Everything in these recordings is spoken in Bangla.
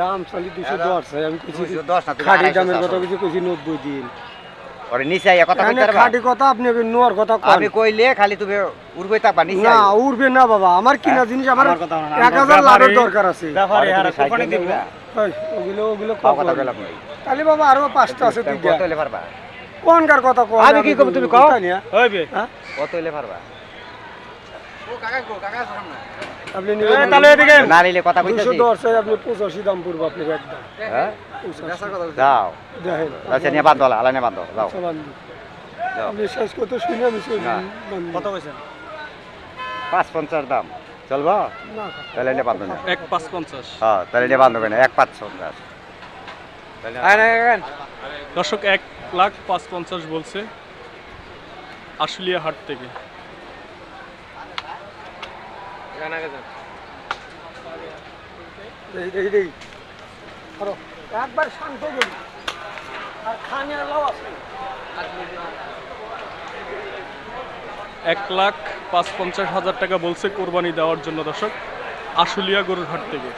দাম চালি দুশো দশ আমি কিছু 210 না, খাটি দামের কথা কিছু কিছু নব্বই দিন। ওরে নিচে কথা খাটি কথা আপনি নোয়ার কথা আমি কইলে খালি তুমি উড়বে তাপা নিচে না আইও। না বাবা আমার কিনা জিনিস আমার এক হাজার লাভের দরকার আছে। ওগুলো ওগুলো কথা? তাহলে বাবা আরও পাঁচটা আছে তুমি তুই কত হইলে পারবা? কোন কার কথা কন আমি কি করব, তুমি কও। হইবে? কত পারবা? নিবেন তাহলে এদিকে না নিলে কথা দুশো কইতেছি আপনি পঁচাশি দাম পড়ব আপনি একদম। হ্যাঁ। দেখেন। আচ্ছা নিয়ে আপনি শেষ শুনে আমি না। কত কইছেন? দাম। চলবো? তাহলে নিয়ে হ্যাঁ তাহলে নিয়ে দর্শক এক লাখ পাঁচ পঞ্চাশ বলছে আশুলিয়া হাট থেকে। একবার শান্ত করি আর খানে লাও আছে। এক লাখ পাঁচ পঞ্চাশ হাজার টাকা বলছে কোরবানি দেওয়ার জন্য দর্শক। আশুলিয়া গরুর হাট থেকে।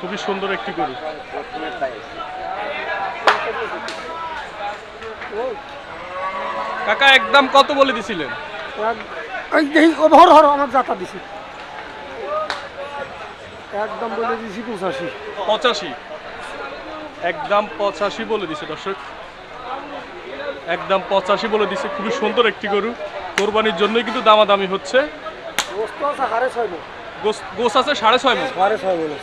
খুবই সুন্দর একটি গরু। কাকা একদম কত বলে দিছিলেন? এক- এই দেখি ও ধর ধর আমার যাতা দিছি। একদম বলে দিছি পঁচাশি। পঁচাশি? একদম পঁচাশি বলে দিছে দর্শক। একদম পঁচাশি বলে দিছে খুবই সুন্দর একটি গরু। কোরবানির জন্যই কিন্তু দামাদামি হচ্ছে। বস্তু আছে হারে ছয় গোস- গোস আছে সাড়ে ছয় মন? হারে ছয় মন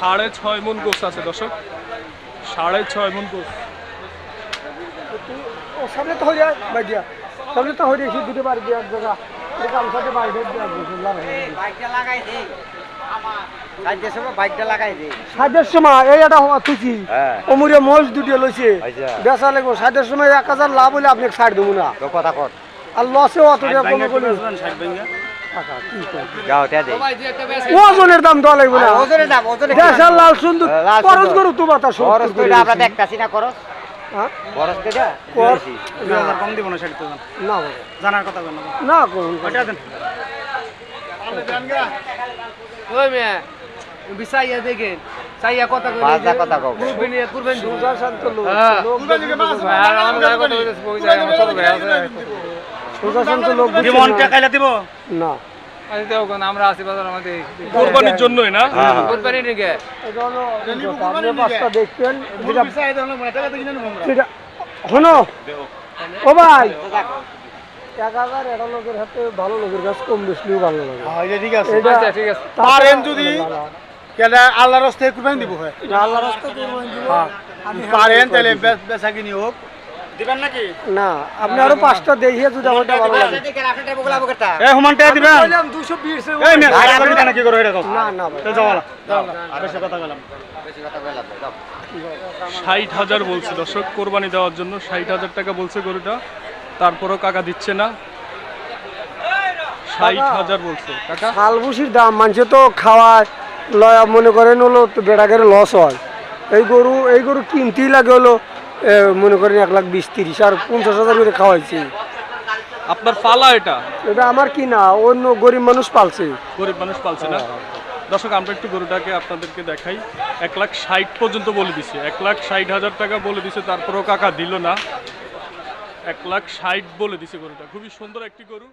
সাড়ে ছয় মন গোস আছে দর্শক। সাড়ে ছয় মন গোস। সামনে তো হয়ে বাই দিয়া। সামনে তো হয়ে দুটো বাড়ি দিয়ে এক জায়গা বাইরে সাইডের সময় এই হওয়া হ্যাঁ। অমুরে মহিষ দুটো লইছে। আচ্ছা। বেচা লাগবো। সাদের সময় এক হাজার লাভ হলে আপনি ছাড় দেবো না। তো কথা কর। আর অত ওজনের দাম দেওয়া লাগবে না। ওজনের দাম ওজনে লাল সুন্দর খরচ। করু তো খরচ আমরা দেখতাছি না খরচ। হ্যাঁ? বিচাইয়া দেখেন চাইয়া কথা কই পাঁচ কথা কও কুরবানি কুরবানি দিব শান্ত লোক হ্যাঁ। লোক দেখলে আর আমরা কথা কইতেছি বই যায় আমার ছোট ভাই আছে সুজা শান্ত লোক দিব না। দিব আমরা আছি বাজার আমাদের কোরবানির জন্যই না? হ্যাঁ হ্যাঁ। কুরবানি নিকে এটা হলো কথা। আপনি পাঁচটা দেখবেন শোনো। ও ভাই। এক হাজার এটা লোকের হাতে ভালো লোকের কাছে কম বেশলিও ভালো লাগে ঠিক আছে। ঠিক আছে। পারেন যদি কেলে আল্লাহর রাস্তায় কুরবানি দিব হয়। না, আল্লাহ রাস্তা করবেন দিব। আমি পারেন তাহলে বেচা কিনি হোক। দিবেন নাকি? না আপনি আরও পাঁচটা দেখিয়ে যদি আমারটা ভালো লাগে। এ হুমান টাকা দিবেন। বললাম দুশো বিশ এই মেয়ে টাকা দিবেন নাকি করো এটা না না ভাই। যাও না। বেশি কথা বললাম ষাট হাজার বলছে দর্শক কোরবানি দেওয়ার জন্য ষাট হাজার টাকা বলছে গরুটা। তারপরও কাকা দিচ্ছে না। ষাট হাজার বলছে কাকা। শালবুসির দাম মানছে তো খাওয়ায় লয়া মনে করেন হলো তো বেড়াকের লস হয়। এই গরু এই গরু কিনতেই লাগে হলো মনে করেন এক লাখ বিশ তিরিশ আর পঞ্চাশ হাজার করে খাওয়াইছি। আপনার পালা এটা? এটা আমার কি না অন্য গরিব মানুষ পালছে। গরিব মানুষ পালছে না? দর্শক আমরা একটু গরুটাকে আপনাদেরকে দেখাই। এক লাখ ষাট পর্যন্ত বলে দিছে। এক লাখ ষাট হাজার টাকা বলে দিছে তারপরেও কাকা দিল না। এক লাখ ষাট বলে দিছে গরুটা। খুবই সুন্দর একটি গরু।